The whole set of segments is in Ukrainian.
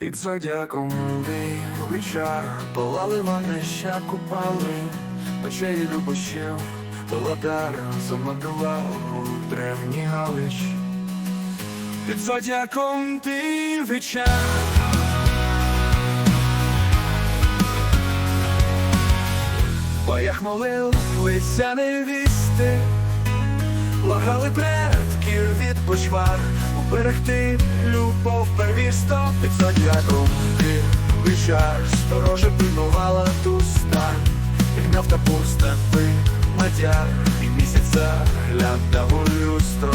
Під зодяком вечір Полали мене ще купали. Ночей любощів Володар замандував у древній галич. Під зодяком ти вечір В боях молилися невісти Благали предків від почвар Уберегти любов первісто Під зодяком ти вищар Сторожа пильнувала ту стань Гнав та пустопи мадяр І місяця глядав у люстро.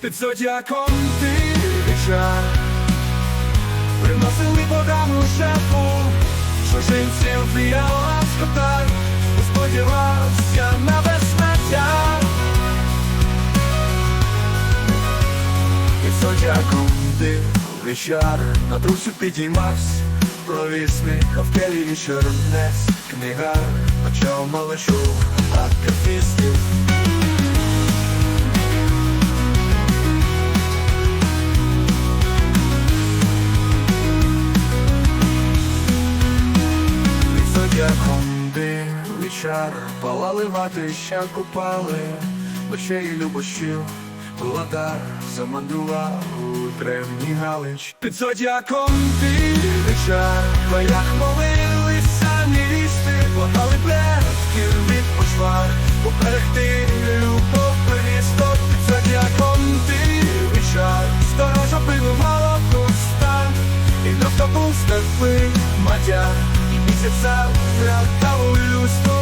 Під зодяком ти вічар Приносили богам у шефу Чужинців віяла скота Сподівався на зодяком див вечір На трусю підіймався Провісний, а в келії чорнець Книга почав малишу Акафістів Зодяком див вечір Палали вати, ще купали. Очей любощів Володар замандрував у древній галич. Під зодяком ти вечір В боях молилися невісти Благали предків від почвар. Поперегти любов перісток Під зодяком ти вечір Сторожа пилувала пуста І навтобув степи матя І місяця врятав у люстру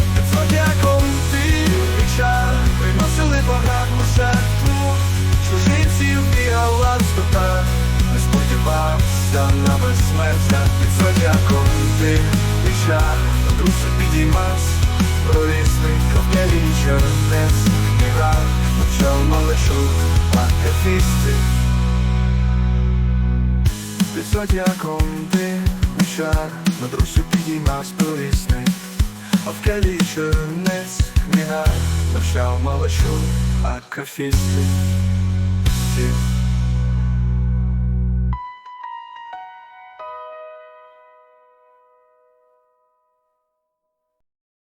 ти вечір На трусу підіймався Провісний ковняві чернець. Книга почав малишу Акафісти під зодяком ти вечір На друзю підіймав сповісний А в келі чернець книга Навчав малачу акафісти